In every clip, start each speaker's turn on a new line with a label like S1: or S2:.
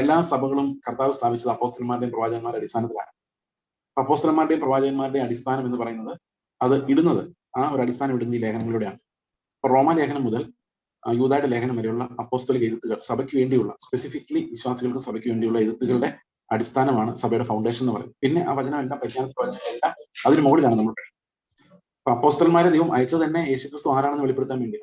S1: എല്ലാ സഭകളും കർത്താവ് സ്ഥാപിച്ചത് അപ്പോസ്റ്റന്മാരുടെയും പ്രവാചകന്മാരുടെ അടിസ്ഥാനത്തിലാണ്. അപ്പോസ്റ്റന്മാരുടെയും പ്രവാചകന്മാരുടെയും അടിസ്ഥാനം എന്ന് പറയുന്നത് അത് ഇടുന്നത് ആ ഒരു അടിസ്ഥാനം ഇടുന്ന ഈ ലേഖനങ്ങളിലൂടെയാണ്. റോമ ലേഖനം മുതൽ യൂതായുടെ ലേഖനം വരെയുള്ള അപ്പോസ്റ്റലിക് എഴുത്തുകൾ സഭയ്ക്ക് വേണ്ടിയുള്ള സ്പെസിഫിക്കലി വിശ്വാസികൾക്ക് സഭയ്ക്ക് വേണ്ടിയുള്ള എഴുത്തുകളുടെ അടിസ്ഥാനമാണ് സഭയുടെ ഫൗണ്ടേഷൻ എന്ന് പറയുന്നത്. പിന്നെ ആ വചനം എല്ലാം എല്ലാം അതിന് മുകളിലാണ് നമ്മൾ അപ്പോസ്റ്റന്മാരെ ദൈവം അയച്ചത് തന്നെ യേശുക്രിസ്തു ആരാണെന്ന് വെളിപ്പെടുത്താൻ വേണ്ടി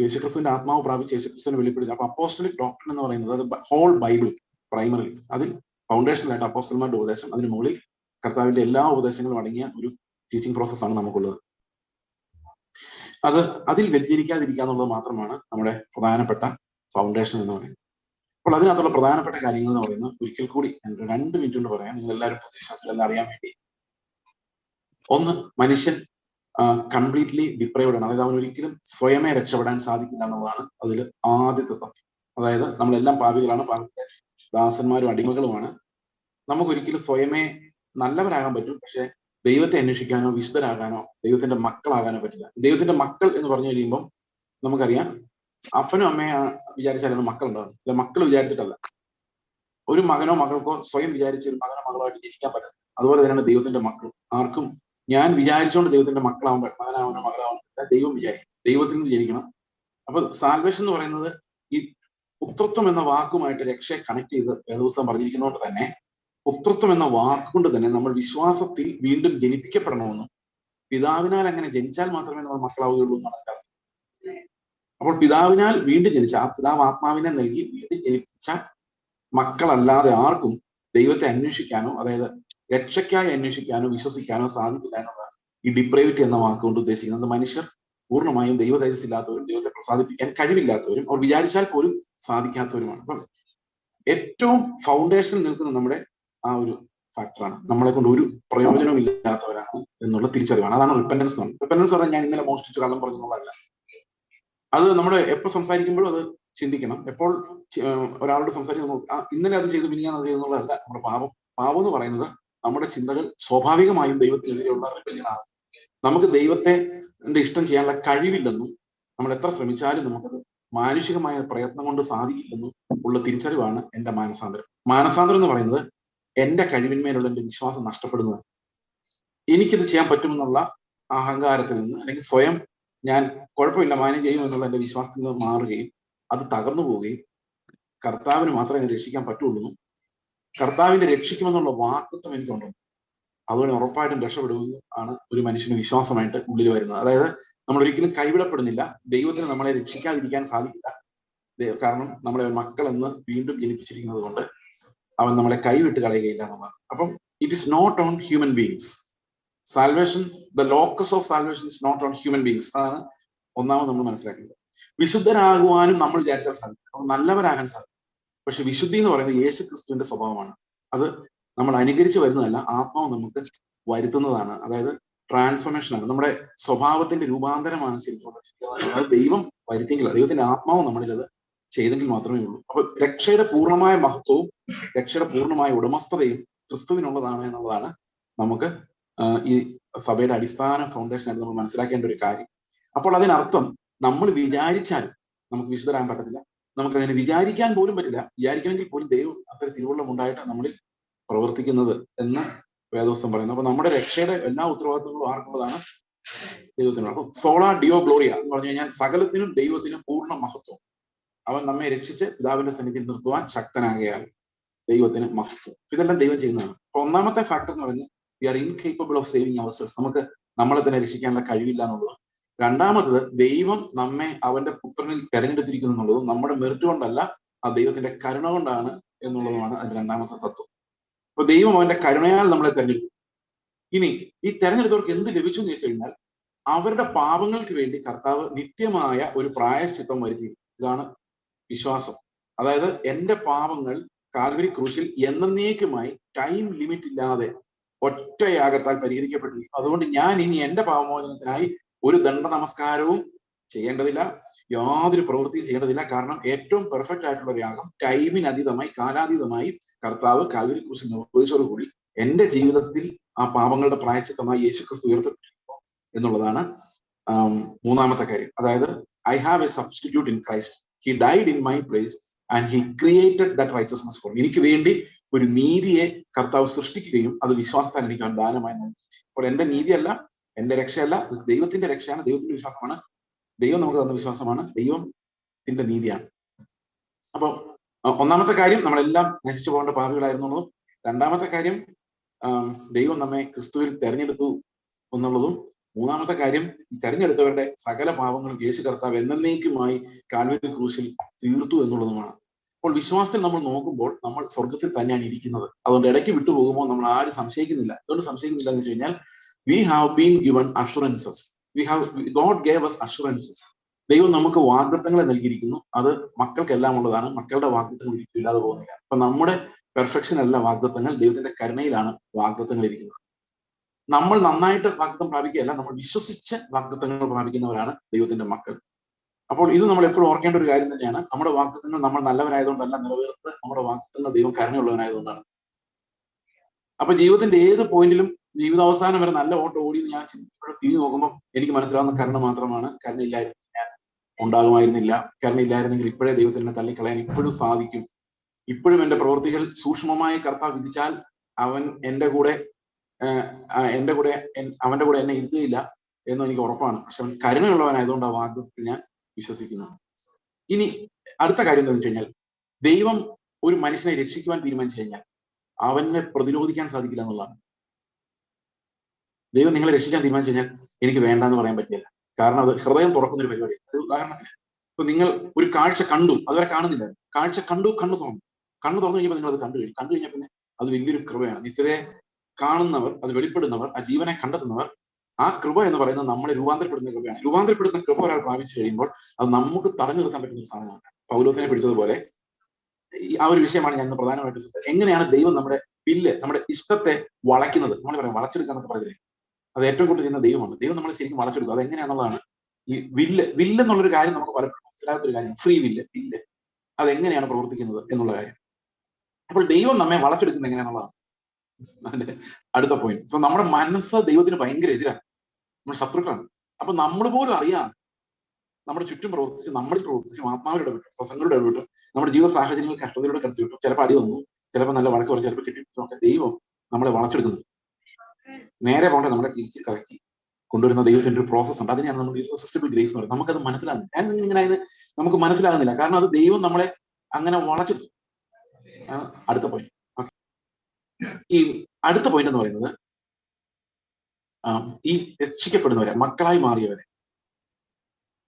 S1: യേശുക്രിസ്തുവിന്റെ ആത്മാവ് പ്രാപിച്ച് യേശുക്രിസ്തുവിനെ വെളിപ്പെടുത്തി. അപ്പൊ അപ്പോസ്റ്റലിക് ഡോക്ടർ എന്ന് പറയുന്നത് അത് ഹോൾ ബൈബിൾ പ്രൈമറി. അതിൽ ഫൗണ്ടേഷനിലായിട്ട് അപ്പോസ്റ്റൽമാരുടെ ഉപദേശം അതിന് മുകളിൽ കർത്താവിന്റെ എല്ലാ ഉപദേശങ്ങളും അടങ്ങിയ ഒരു ടീച്ചിങ് പ്രോസസ്സാണ് നമുക്കുള്ളത്. അത് അതിൽ വ്യതിചരിക്കാതിരിക്കുക എന്നുള്ളത് മാത്രമാണ് നമ്മുടെ പ്രധാനപ്പെട്ട ഫൗണ്ടേഷൻ എന്ന് പറയുന്നത്. അപ്പോൾ അതിനകത്തുള്ള പ്രധാനപ്പെട്ട കാര്യങ്ങൾ എന്ന് പറയുന്നത് ഒരിക്കൽ കൂടി രണ്ട് മിനിറ്റ് കൊണ്ട് പറയാം. നിങ്ങൾ എല്ലാവരും പൊതുവിശ്വാസികളെല്ലാം അറിയാൻ വേണ്ടി. ഒന്ന് മനുഷ്യൻ കംപ്ലീറ്റ്ലി ഡിപ്രൈവഡ് ആണ്. അതായത് അവൻ ഒരിക്കലും സ്വയമേ രക്ഷപ്പെടാൻ സാധിക്കില്ല എന്നുള്ളതാണ് അതിൽ ആദ്യത്തെ തത്വം. അതായത് നമ്മളെല്ലാം പാപികളാണ് പാപത്തെ ദാസന്മാരും അടിമകളുമാണ്. നമുക്കൊരിക്കലും സ്വയമേ നല്ലവരാകാൻ പറ്റും. പക്ഷെ ദൈവത്തെ അന്വേഷിക്കാനോ വിശുദ്ധരാകാനോ ദൈവത്തിന്റെ മക്കളാകാനോ പറ്റില്ല. ദൈവത്തിന്റെ മക്കൾ എന്ന് പറഞ്ഞു കഴിയുമ്പം നമുക്കറിയാം അപ്പനും അമ്മയെ വിചാരിച്ചാലാണ് മക്കൾ ഉണ്ടാകുന്നത് അല്ല മക്കൾ വിചാരിച്ചിട്ടല്ല. ഒരു മകനോ മകൾക്കോ സ്വയം വിചാരിച്ച ഒരു മകനോ മകളോ ആയിട്ട് ജനിക്കാൻ പറ്റില്ല അതുപോലെ തന്നെയാണ് ദൈവത്തിന്റെ മക്കൾ ആർക്കും ഞാൻ വിചാരിച്ചുകൊണ്ട് ദൈവത്തിന്റെ മക്കളാവാൻ പ- മകനാവാനോ ദൈവം വിചാരിക്കും. ദൈവത്തിൽ നിന്ന് ജനിക്കണം അപ്പൊ സാൽവേഷൻ എന്ന് പറയുന്നത് ഈ പുത്രത്വം എന്ന വാക്കുമായിട്ട് രക്ഷയെ കണക്ട് ചെയ്ത് ദിവസം പറഞ്ഞിരിക്കുന്നതുകൊണ്ട് തന്നെ പുത്രത്വം എന്ന വാക്കുകൊണ്ട് തന്നെ നമ്മൾ വിശ്വാസത്തിൽ വീണ്ടും ജനിപ്പിക്കപ്പെടണമെന്നും പിതാവിനാൽ അങ്ങനെ ജനിച്ചാൽ മാത്രമേ നമ്മൾ മക്കളാവുകയുള്ളൂ എന്നാണ് കാരണം അപ്പോൾ പിതാവിനാൽ വീണ്ടും ജനിച്ച ആ പിതാവ് ആത്മാവിനെ നൽകി വീണ്ടും ജനിപ്പിച്ച മക്കളല്ലാതെ ആർക്കും ദൈവത്തെ അന്വേഷിക്കാനോ അതായത് രക്ഷയ്ക്കായി അന്വേഷിക്കാനോ വിശ്വസിക്കാനോ സാധിക്കില്ല എന്നതാണ് ഈ ഡിപ്രൈവിറ്റി എന്ന വാക്കുകൊണ്ട് ഉദ്ദേശിക്കുന്നത്. മനുഷ്യർ പൂർണമായും ദൈവ തേജസ്സില്ലാത്തവരും ദൈവത്തെ പ്രസാദിപ്പിക്കാൻ കഴിവില്ലാത്തവരും അവർ വിചാരിച്ചാൽ പോലും സാധിക്കാത്തവരുമാണ്. അപ്പം ഏറ്റവും ഫൗണ്ടേഷനിൽ നിൽക്കുന്ന നമ്മുടെ ആ ഒരു ഫാക്ടറാണ് നമ്മളെ കൊണ്ട് ഒരു പ്രയോജനവും ഇല്ലാത്തവരാണ് എന്നുള്ള തിരിച്ചറിവാണ്. അതാണ് റിപ്പൻഡൻസ് എന്ന് പറയുന്നത്. റിപ്പൻഡൻസ് പറഞ്ഞാൽ ഞാൻ ഇന്നലെ മോഷ്ടിച്ചു കള്ളം പറഞ്ഞു എന്നുള്ളതല്ല അത് നമ്മൾ എപ്പോൾ സംസാരിക്കുമ്പോഴും അത് ചിന്തിക്കണം. എപ്പോൾ ഒരാളോട് സംസാരിക്കുമ്പോൾ ആ ഇന്നലെ അത് ചെയ്തു മിനിയാൻ അത് ചെയ്തു എന്നുള്ളതല്ല. നമ്മുടെ പാപം പാപം എന്ന് പറയുന്നത് നമ്മുടെ ചിന്തകൾ സ്വാഭാവികമായും ദൈവത്തിനെതിരെയുള്ള റിബല്യനാണ് നമുക്ക് ദൈവത്തെ ഇഷ്ടം ചെയ്യാനുള്ള കഴിവില്ലെന്നും നമ്മൾ എത്ര ശ്രമിച്ചാലും നമുക്കത് മാനുഷികമായ പ്രയത്നം കൊണ്ട് സാധിക്കില്ലെന്നും ഉള്ള തിരിച്ചറിവാണ് എന്റെ മാനസാന്തരം. മാനസാന്തരം എന്ന് പറയുന്നത് എന്റെ കഴിവിന്മേലുള്ള എന്റെ വിശ്വാസം നഷ്ടപ്പെടുന്നത്. എനിക്കിത് ചെയ്യാൻ പറ്റുമെന്നുള്ള അഹങ്കാരത്തിൽ നിന്ന് അല്ലെങ്കിൽ സ്വയം ഞാൻ കുഴപ്പമില്ല മാനം ചെയ്യും എന്നുള്ള എന്റെ വിശ്വാസത്തിൽ നിന്ന് മാറുകയും അത് തകർന്നു പോവുകയും കർത്താവിന് മാത്രമേ രക്ഷിക്കാൻ പറ്റുള്ളൂ കർത്താവിന്റെ രക്ഷിക്കുമെന്നുള്ള വാക്തത്വം എനിക്കുണ്ടോ. അതുകൊണ്ട് ഉറപ്പായിട്ടും രക്ഷപ്പെടുമെന്ന് ആണ് ഒരു മനുഷ്യന് വിശ്വാസമായിട്ട് ഉള്ളിൽ വരുന്നത്. അതായത് നമ്മൾ ഒരിക്കലും കൈവിടപ്പെടുന്നില്ല. ദൈവത്തിന് നമ്മളെ രക്ഷിക്കാതിരിക്കാൻ സാധിക്കില്ല. കാരണം നമ്മളെ മക്കൾ എന്ന് വീണ്ടും ജനിപ്പിച്ചിരിക്കുന്നത് കൊണ്ട് അവൻ നമ്മളെ കൈവിട്ട് കളയുകയില്ല നമ്മൾ അപ്പം it is not on human beings salvation the locus of salvation is not on human beings അതാണ് ഒന്നാമത് നമ്മൾ മനസ്സിലാക്കുന്നത് വിശുദ്ധരാകുവാനും നമ്മൾ വിചാരിച്ചാൽ സാധിക്കും. നല്ലവരാകാൻ സാധിക്കും. പക്ഷെ വിശുദ്ധി എന്ന് പറയുന്നത് യേശു ക്രിസ്തുവിന്റെ സ്വഭാവമാണ്. അത് നമ്മൾ അനുകരിച്ച് വരുന്നതല്ല ആത്മാവ് നമുക്ക് വരുത്തുന്നതാണ്. അതായത് ട്രാൻസ്ഫോർമേഷൻ ആണ്. നമ്മുടെ സ്വഭാവത്തിന്റെ രൂപാന്തരമാണ് ശരിക്കും അതായത് ദൈവം വരുത്തിയെങ്കിൽ ദൈവത്തിന്റെ ആത്മാവ് നമ്മളിൽ അത് ചെയ്തെങ്കിൽ മാത്രമേ ഉള്ളൂ. അപ്പൊ രക്ഷയുടെ പൂർണമായ മഹത്വവും രക്ഷയുടെ പൂർണമായ ഉടമസ്ഥതയും ക്രിസ്തുവിനുള്ളതാണ് എന്നുള്ളതാണ് നമുക്ക് ഈ സഭയുടെ അടിസ്ഥാന ഫൗണ്ടേഷൻ ആയിട്ട് നമ്മൾ മനസ്സിലാക്കേണ്ട ഒരു കാര്യം. അപ്പോൾ അതിനർത്ഥം നമ്മൾ വിചാരിച്ചാൽ നമുക്ക് വിശുദ്ധരാൻ പറ്റത്തില്ല. നമുക്ക് അങ്ങനെ വിചാരിക്കാൻ പോലും പറ്റില്ല. വിചാരിക്കണമെങ്കിൽ പോലും ദൈവം അത്ര തിരുവുള്ളം ഉണ്ടായിട്ട് നമ്മളിൽ പ്രവർത്തിക്കുന്നത് എന്ന് വേദോസ്തം പറയുന്നു. അപ്പൊ നമ്മുടെ രക്ഷയുടെ എല്ലാ ഉത്തരവാദിത്തങ്ങളും ആർക്കുള്ളതാണ് ദൈവത്തിനാണ് അപ്പൊ സോളാ ഡിയോ ഗ്ലോറിയ എന്ന് പറഞ്ഞു കഴിഞ്ഞാൽ സകലത്തിനും ദൈവത്തിനും പൂർണ മഹത്വം. അവൻ നമ്മെ രക്ഷിച്ച് പിതാവിന്റെ സന്നിധിയിൽ നിർത്തുവാൻ ശക്തനാകയാൽ ദൈവത്തിന് മഹത്വം. ഇതെല്ലാം ദൈവം ചെയ്യുന്നതാണ്. അപ്പൊ ഒന്നാമത്തെ ഫാക്ടർ എന്ന് പറഞ്ഞാൽ we are incapable of saving അവസ്ഥ നമുക്ക് നമ്മളെ തന്നെ രക്ഷിക്കാനുള്ള കഴിവില്ല എന്നുള്ളത് രണ്ടാമത്തത് ദൈവം നമ്മെ അവന്റെ പുത്രനിൽ തെരഞ്ഞെടുത്തിരിക്കുന്നു എന്നുള്ളതും നമ്മുടെ മെറിറ്റ് കൊണ്ടല്ല ആ ദൈവത്തിന്റെ കരുണ കൊണ്ടാണ് എന്നുള്ളതുമാണ് അതിന്റെ രണ്ടാമത്തെ തത്വം. അപ്പൊ ദൈവം അവന്റെ കരുണയാൽ നമ്മളെ തെരഞ്ഞെടുത്തു. ഇനി ഈ തെരഞ്ഞെടുത്തവർക്ക് എന്ത് ലഭിച്ചു എന്ന് ചോദിച്ചു കഴിഞ്ഞാൽ അവരുടെ പാപങ്ങൾക്ക് വേണ്ടി കർത്താവ് നിത്യമായ ഒരു പ്രായശ്ചിത്തം വരുത്തി. ഇതാണ് വിശ്വാസം. അതായത് എന്റെ പാപങ്ങൾ കാൽവരി ക്രൂശിൽ എന്നേക്കുമായി ടൈം ലിമിറ്റ് ഇല്ലാതെ ഒറ്റയാകത്താൽ പരിഹരിക്കപ്പെട്ടിരിക്കും അതുകൊണ്ട് ഞാൻ ഇനി എന്റെ പാപമോചനത്തിനായി ഒരു ദണ്ഡ നമസ്കാരവും ചെയ്യേണ്ടതില്ല യാതൊരു പ്രവൃത്തിയും ചെയ്യേണ്ടതില്ല. കാരണം ഏറ്റവും പെർഫെക്റ്റ് ആയിട്ടുള്ള യാഗം ടൈമിന് അതീതമായി കാലാതീതമായി കർത്താവ് കാവിരി കുറിച്ച് നിർവഹിച്ചതോടുകൂടി എന്റെ ജീവിതത്തിൽ ആ പാപങ്ങളുടെ പ്രായച്ചിത്തമായി യേശുക്രിസ്തു ഉയർത്തിട്ടുണ്ടോ എന്നുള്ളതാണ് മൂന്നാമത്തെ കാര്യം. അതായത് I have a substitute in Christ he died in my place and he created that righteousness for എനിക്ക് വേണ്ടി ഒരു നീതിയെ കർത്താവ് സൃഷ്ടിക്കുകയും അത് വിശ്വാസത്താൽ എനിക്ക് ദാനമായി നൽകി അപ്പോൾ എന്റെ നീതിയല്ല എന്റെ രക്ഷയല്ല ദൈവത്തിന്റെ രക്ഷയാണ് ദൈവത്തിന്റെ വിശ്വാസമാണ്. ദൈവം നമുക്ക് തന്ന വിശ്വാസമാണ് ദൈവത്തിന്റെ നീതിയാണ്. അപ്പൊ ഒന്നാമത്തെ കാര്യം നമ്മളെല്ലാം നശിച്ചു പോകേണ്ട പാപികളായിരുന്നുള്ളതും രണ്ടാമത്തെ കാര്യം ദൈവം നമ്മെ ക്രിസ്തുവിൽ തെരഞ്ഞെടുത്തു എന്നുള്ളതും മൂന്നാമത്തെ കാര്യം തെരഞ്ഞെടുത്തവരുടെ സകല പാപങ്ങളും യേശു കർത്താവ് എന്നേക്കുമായി കാൽവരി ക്രൂശിൽ തീർത്തു എന്നുള്ളതുമാണ്. അപ്പോൾ വിശ്വാസത്തിൽ നമ്മൾ നോക്കുമ്പോൾ നമ്മൾ സ്വർഗത്തിൽ തന്നെയാണ് ഇരിക്കുന്നത്. അതുകൊണ്ട് ഇടയ്ക്ക് വിട്ടുപോകുമ്പോൾ നമ്മൾ ആരും സംശയിക്കുന്നില്ല. അതുകൊണ്ട് സംശയിക്കുന്നില്ല എന്ന് വെച്ച് കഴിഞ്ഞാൽ we have been given assurances we have God gave us assurances ദൈവം നമുക്ക് വാഗ്ദത്തങ്ങളെ നൽകിയിരിക്കുന്നു. അത് മക്കൾക്കെല്ലാം ഉള്ളതാണ്. മക്കളുടെ വാഗ്ദത്തങ്ങൾ ഇല്ലാതെ പോകുന്നില്ല. അപ്പൊ നമ്മുടെ പെർഫെക്ഷൻ അല്ല വാഗ്ദത്തങ്ങൾ. ദൈവത്തിന്റെ കരുണയിലാണ് വാഗ്ദത്തങ്ങൾ ഇരിക്കുന്നത്. നമ്മൾ നന്നായിട്ട് വാഗ്ദത്തം പ്രാപിക്കുകയല്ല നമ്മൾ വിശ്വസിച്ച് വാഗ്ദത്തങ്ങൾ പ്രാപിക്കുന്നവരാണ് ദൈവത്തിന്റെ മക്കൾ. അപ്പോൾ ഇത് നമ്മൾ എപ്പോഴും ഓർക്കേണ്ട ഒരു കാര്യം തന്നെയാണ്. നമ്മുടെ വാഗ്ദത്തങ്ങൾ നമ്മൾ നല്ലവരായതുകൊണ്ടല്ല നിലവേർത്ത് നമ്മുടെ വാഗ്ദത്തങ്ങൾ ദൈവം കരുണയുള്ളവനായതുകൊണ്ടാണ്. അപ്പൊ ജീവിതത്തിന്റെ ഏത് പോയിന്റിലും ജീവിതാവസാനം വരെ നല്ല ഓട്ടം ഓടി ഞാൻ ചിന്തിക്കുമ്പോൾ തിരിഞ്ഞു നോക്കുമ്പോൾ എനിക്ക് മനസ്സിലാവുന്ന കരുണ മാത്രമാണ്. കരുണയില്ലായിരുന്നു ഞാൻ. ഉണ്ടാകുമായിരുന്നില്ല. കരുണയില്ലായിരുന്നെങ്കിൽ ഇപ്പോഴേ ദൈവത്തിനെ തള്ളിക്കളയാൻ ഇപ്പോഴും സാധിക്കും. ഇപ്പോഴും എന്റെ പ്രവൃത്തികൾ സൂക്ഷ്മമായ കർത്താവ് വിധിച്ചാൽ അവൻ എന്റെ കൂടെ എന്റെ കൂടെ അവന്റെ കൂടെ എന്നെ ഇരുത്തുകയില്ല എന്ന് എനിക്ക് ഉറപ്പാണ്. പക്ഷെ അവൻ കരുണയുള്ളവനായതുകൊണ്ട് ആ വാഗ്ദത്തിൽ ഞാൻ വിശ്വസിക്കുന്നു ഇനി അടുത്ത കാര്യം എന്താണെന്ന് വെച്ച് കഴിഞ്ഞാൽ ദൈവം ഒരു മനുഷ്യനെ രക്ഷിക്കുവാൻ തീരുമാനിച്ചു കഴിഞ്ഞാൽ അവനെ പ്രതിരോധിക്കാൻ സാധിക്കില്ല എന്നുള്ളതാണ്. ദൈവം നിങ്ങളെ രക്ഷിക്കാൻ തീരുമാനിച്ചു കഴിഞ്ഞാൽ എനിക്ക് വേണ്ട എന്ന് പറയാൻ പറ്റില്ല. കാരണം അത് ഹൃദയം തുറക്കുന്ന ഒരു പരിപാടി അത് ഉദാഹരണത്തിന് ഇപ്പൊ നിങ്ങൾ ഒരു കാഴ്ച കണ്ടു അതുവരെ കാണുന്നില്ല. കാഴ്ച കണ്ടു കണ്ണു തുറന്നു. കണ്ണു തുറന്നു കഴിഞ്ഞപ്പോൾ നിങ്ങൾ അത് കണ്ടു കഴിഞ്ഞു. കണ്ടു കഴിഞ്ഞാൽ പിന്നെ അത് വലിയൊരു കൃപയാണ്. നിത്യതയെ കാണുന്നവർ അത് വെളിപ്പെടുന്നവർ ആ ജീവനെ കണ്ടെത്തുന്നവർ ആ കൃപ എന്ന് പറയുന്നത് നമ്മളെ രൂപാന്തരപ്പെടുന്ന കൃപയാണ്. രൂപാന്തരപ്പെടുന്ന കൃപ ഒരാൾ പ്രാപിച്ചു കഴിയുമ്പോൾ അത് നമുക്ക് തടഞ്ഞു നിർത്താൻ പറ്റുന്ന ഒരു സാധനമാണ്. പൗലോസിനെ പിടിച്ചതുപോലെ ആ ഒരു വിഷയമാണ് ഞാൻ പ്രധാനമായിട്ട്. എങ്ങനെയാണ് ദൈവം നമ്മുടെ പില്ല് നമ്മുടെ ഇഷ്ടത്തെ വളയ്ക്കുന്നത്? നമ്മൾ പറയാം വളച്ചെടുക്കുക എന്നൊക്കെ പറയുന്നത് അത് ഏറ്റവും കൂടുതൽ ചെയ്യുന്ന ദൈവമാണ്. ദൈവം നമ്മളെ ശരിക്കും വളച്ചെടുക്കും. അത് എങ്ങനെയാണെന്നുള്ളതാണ് ഈ വില്ല് വില്ല് എന്നുള്ളൊരു കാര്യം നമുക്ക് പലപ്പോഴും മനസ്സിലാകാത്ത ഒരു കാര്യം. ഫ്രീ വില്ല് വില്ല്. അത് എങ്ങനെയാണ് പ്രവർത്തിക്കുന്നത് എന്നുള്ള കാര്യം. അപ്പോൾ ദൈവം നമ്മെ വളച്ചെടുക്കുന്നത് എങ്ങനെയാണെന്നുള്ളതാണ് അടുത്ത പോയിന്റ് സോ നമ്മുടെ മനസ്സ് ദൈവത്തിന് ഭയങ്കര എതിരാണ്. നമ്മൾ ശത്രുക്കളാണ്. അപ്പൊ നമ്മൾ പോലും അറിയാം നമ്മുടെ ചുറ്റും പ്രവർത്തിച്ച് നമ്മളിൽ പ്രവർത്തിച്ച് ആത്മാവിലൂടെ ഇടപെട്ടും പ്രസംഗങ്ങളുടെ ഇടപെട്ടും നമ്മുടെ ജീവിത സാഹചര്യങ്ങൾ കഷ്ടതയിലൂടെ കടത്തി വിട്ടും ചിലപ്പോൾ അടി വന്നു ചിലപ്പോൾ നല്ല വഴക്ക് പറഞ്ഞു ചിലപ്പോൾ കിട്ടിയിട്ടും ദൈവം നമ്മളെ വളച്ചെടുക്കുന്നു. നേരെ പോകേണ്ട നമ്മളെ തിരിച്ച് കറക്കി കൊണ്ടുവരുന്ന ദൈവത്തിന്റെ ഒരു പ്രോസസ് ഉണ്ട്. അതിനെയാണ് നമ്മൾ ഇറസിസ്റ്റബിൾ ഗ്രേസ് എന്ന് പറയുന്നത്. നമുക്കത് മനസ്സിലാകുന്നില്ല. ഞാൻ ഇങ്ങനെ ആയത് നമുക്ക് മനസ്സിലാകുന്നില്ല. കാരണം അത് ദൈവം നമ്മളെ അങ്ങനെ വളച്ചെടുത്തു അടുത്ത പോയിന്റ് ഈ അടുത്ത പോയിന്റ് എന്ന് പറയുന്നത് ഈ രക്ഷിക്കപ്പെടുന്നവരെ മക്കളായി മാറിയവരെ.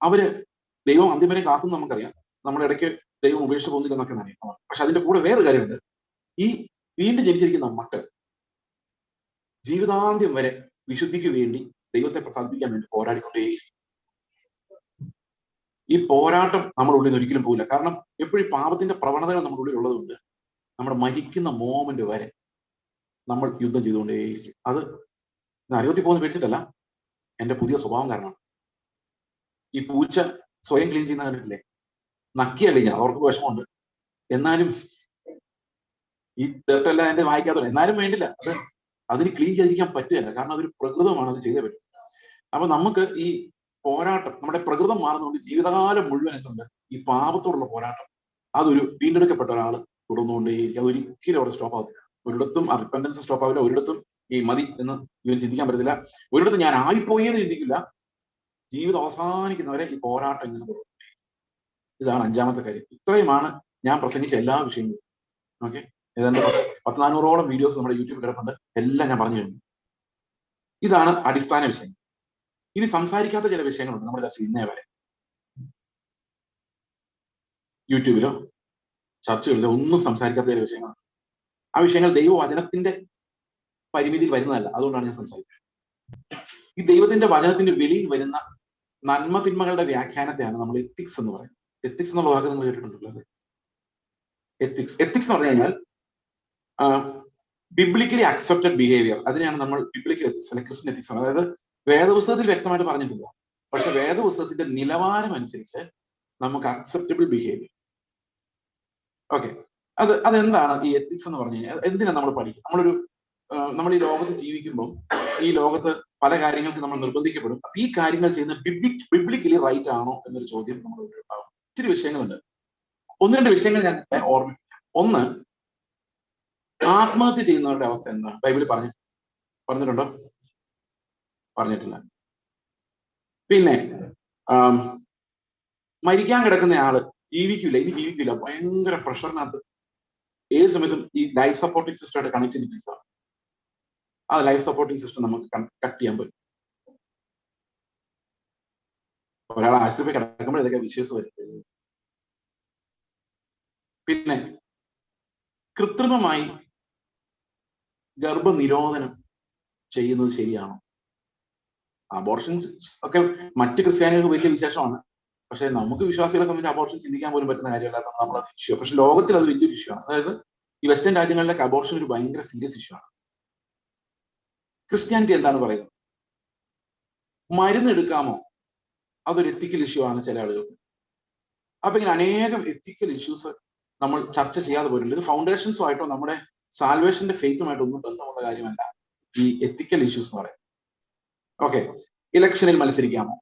S1: അവർ ദൈവം അന്ത്യം വരെ കാക്കും നമുക്കറിയാം. നമ്മുടെ ഇടയ്ക്ക് ദൈവം ഉപേക്ഷിച്ച് പോകുന്നില്ല എന്നൊക്കെ അറിയാം. പക്ഷെ അതിന്റെ കൂടെ വേറെ കാര്യമുണ്ട്. ഈ വീണ്ടും ജനിച്ചിരിക്കുന്ന മക്കൾ ജീവിതാന്ത്യം വരെ വിശുദ്ധിക്ക് വേണ്ടി ദൈവത്തെ പ്രസാദിപ്പിക്കാൻ വേണ്ടി പോരാടിക്കൊണ്ടേയിരിക്കും ഈ പോരാട്ടം നമ്മുടെ ഉള്ളിൽ നിന്ന് ഒരിക്കലും പോകില്ല കാരണം എപ്പോഴും പാപത്തിന്റെ പ്രവണതകൾ നമ്മുടെ ഉള്ളിൽ ഉള്ളതുകൊണ്ട് നമ്മുടെ മരിക്കുന്ന മോമെന്റ് വരെ നമ്മൾ യുദ്ധം ചെയ്തുകൊണ്ടേയിരിക്കും അത് നരകത്തിൽ പോകുന്ന പേടിച്ചിട്ടല്ല എന്റെ പുതിയ സ്വഭാവം കാരണമാണ്. ഈ പൂച്ച സ്വയം ക്ലീൻ ചെയ്യുന്ന കണ്ടിട്ടില്ലേ? നക്കിയല്ലേ ഞാൻ? അവർക്ക് വിഷമമുണ്ട്. എന്നാലും ഈ തേട്ടല്ല എന്റെ വായിക്കാത്തത് എന്നാലും വേണ്ടില്ല. അത് അതിന് ക്ലീൻ ചെയ്തിരിക്കാൻ പറ്റുകയില്ല. കാരണം അതൊരു പ്രകൃതമാണ് അത് ചെയ്തേ പറ്റും. അപ്പൊ നമുക്ക് ഈ പോരാട്ടം നമ്മുടെ പ്രകൃതം മാറുന്നതുകൊണ്ട് ജീവിതകാലം മുഴുവൻ എന്തുണ്ട്? ഈ പാപത്തോടുള്ള പോരാട്ടം. അതൊരു വീണ്ടെടുക്കപ്പെട്ട ഒരാൾ തുടർന്നുകൊണ്ടേയിരിക്കും. അതൊരിക്കലും അവിടെ സ്റ്റോപ്പ് ആവില്ല ഒരിടത്തും റിപ്പൻഡൻസ് സ്റ്റോപ്പ് ആവില്ല. ഒരിടത്തും ഈ മതി എന്ന് ഇവർ ചിന്തിക്കാൻ പറ്റത്തില്ല. ഒരിടത്തും ഞാൻ ആയിപ്പോയി എന്ന് ചിന്തിക്കില്ല. ജീവിതം അവസാനിക്കുന്നവരെ ഈ പോരാട്ടം ഇങ്ങനെ ഇതാണ് അഞ്ചാമത്തെ കാര്യം. ഇത്രയുമാണ് ഞാൻ പ്രസംഗിച്ച എല്ലാ വിഷയങ്ങളും. ഓക്കെ ഏതാണ്ട് പത്ത് നാനൂറോളം വീഡിയോസ് നമ്മുടെ യൂട്യൂബിൽ കിടപ്പുണ്ട്. എല്ലാം ഞാൻ പറഞ്ഞു കഴിഞ്ഞു. ഇതാണ് അടിസ്ഥാന വിഷയം ഇനി സംസാരിക്കാത്ത ചില വിഷയങ്ങളുണ്ട് നമ്മുടെ ചർച്ച ഇന്നേ വരെ യൂട്യൂബിലോ ചർച്ചകളിലോ ഒന്നും സംസാരിക്കാത്ത ചില വിഷയങ്ങളാണ് ആ വിഷയങ്ങൾ ദൈവവചനത്തിന്റെ പരിമിതിയിൽ വരുന്നതല്ല. അതുകൊണ്ടാണ് ഞാൻ സംസാരിക്കുന്നത് ഈ ദൈവത്തിന്റെ വചനത്തിന്റെ വെളിയിൽ വരുന്ന നന്മ തിന്മകളുടെ വ്യാഖ്യാനത്തെയാണ് നമ്മൾ എത്തിക്സ് എന്ന് പറയുന്നത്. എത്തിക്സ് എന്നുള്ള വാക്ക് നമ്മൾ കേട്ടിട്ടുണ്ടല്ലോ എത്തിക്സ് എത്തിക്സ് എന്ന് പറഞ്ഞു കഴിഞ്ഞാൽ ബിബ്ലിക്കലി അക്സെപ്റ്റഡ് ബിഹേവിയർ അതിനെയാണ് നമ്മൾ ബിബ്ലിക്കൽ എത്തിക്സ് അല്ലെ ക്രിസ്ത്യൻ എത്തിക്സ് അതായത് വേദപുസ്തകത്തിൽ വ്യക്തമായിട്ട് പറഞ്ഞിട്ടില്ല. പക്ഷെ വേദപുസ്തകത്തിന്റെ നിലവാരം അനുസരിച്ച് നമുക്ക് അക്സെപ്റ്റബിൾ ബിഹേവിയർ ഓക്കെ അത് അതെന്താണ് ഈ എത്തിക്സ് എന്ന് പറഞ്ഞു കഴിഞ്ഞാൽ? എന്തിനാണ് നമ്മൾ പഠിക്കുക നമ്മളൊരു നമ്മൾ ഈ ലോകത്ത് ജീവിക്കുമ്പോൾ ഈ ലോകത്ത് പല കാര്യങ്ങൾക്ക് നമ്മൾ നിർബന്ധിക്കപ്പെടും. അപ്പൊ ഈ കാര്യങ്ങൾ ചെയ്യുന്ന ബിബ്ലിക് ബിബ്ലിക്കലി റൈറ്റ് ആണോ എന്നൊരു ചോദ്യം നമ്മൾ ഉണ്ടാവും. ഒത്തിരി വിഷയങ്ങളുണ്ട്. ഒന്ന് രണ്ട് വിഷയങ്ങൾ ഞാൻ ഓർമ്മിക്കാം ഒന്ന് ആത്മഹത്യ ചെയ്യുന്നവരുടെ അവസ്ഥ എന്താണ്? ബൈബിളിൽ പറഞ്ഞു പറഞ്ഞിട്ടുണ്ടോ? പറഞ്ഞിട്ടില്ല. പിന്നെ മരിക്കാൻ കിടക്കുന്ന ആൾ ജീവിക്കില്ല ഇനി ജീവിക്കില്ല ഭയങ്കര പ്രഷറിനകത്ത് ഏത് സമയത്തും ഈ ലൈഫ് സപ്പോർട്ടിംഗ് സിസ്റ്റമായിട്ട് കണക്ട് ചെയ്തിട്ട് ആ ലൈഫ് സപ്പോർട്ടിംഗ് സിസ്റ്റം നമുക്ക് കട്ട് ചെയ്യാൻ പറ്റും. ഒരാൾ ആശുപത്രി കിടക്കുമ്പോൾ ഇതൊക്കെ വിശ്വസ് വരും. പിന്നെ കൃത്രിമമായി ഗർഭനിരോധനം ചെയ്യുന്നത് ശരിയാണോ? അബോർഷൻ ഒക്കെ മറ്റ് ക്രിസ്ത്യാനികൾക്ക് വലിയ വിശേഷമാണ്. പക്ഷെ നമുക്ക് വിശ്വാസികളെ സംബന്ധിച്ച് അബോർഷൻ ചിന്തിക്കാൻ പോലും പറ്റുന്ന കാര്യമല്ല നമ്മൾ അത് ഇഷ്യൂ പക്ഷെ ലോകത്തിൽ അത് വലിയൊരു ഇഷ്യൂ ആണ്. അതായത് ഈ വെസ്റ്റേൺ രാജ്യങ്ങളിലൊക്കെ അബോർഷൻ ഒരു ഭയങ്കര സീരിയസ് ഇഷ്യൂ ആണ്. ക്രിസ്ത്യാനിറ്റി എന്താണ് പറയുന്നത്? മരുന്ന് എടുക്കാമോ? അതൊരു എത്തിക്കൽ ഇഷ്യൂ ആണ് ചില ആളുകൾക്ക് അപ്പൊ ഇങ്ങനെ അനേകം എത്തിക്കൽ ഇഷ്യൂസ് നമ്മൾ ചർച്ച ചെയ്യാതെ പോയിട്ടുണ്ട്. ഇത് ഫൗണ്ടേഷൻസുമായിട്ടോ നമ്മുടെ സാൽവേഷന്റെ ഫെയ്ത്തുമായിട്ട് ഒന്നും ബന്ധമുള്ള കാര്യമല്ല. ഈ എത്തിക്കൽ ഇഷ്യൂസ് എന്ന് പറയുന്നത്. ഓക്കെ ഇലക്ഷനിൽ മത്സരിക്കാമോ?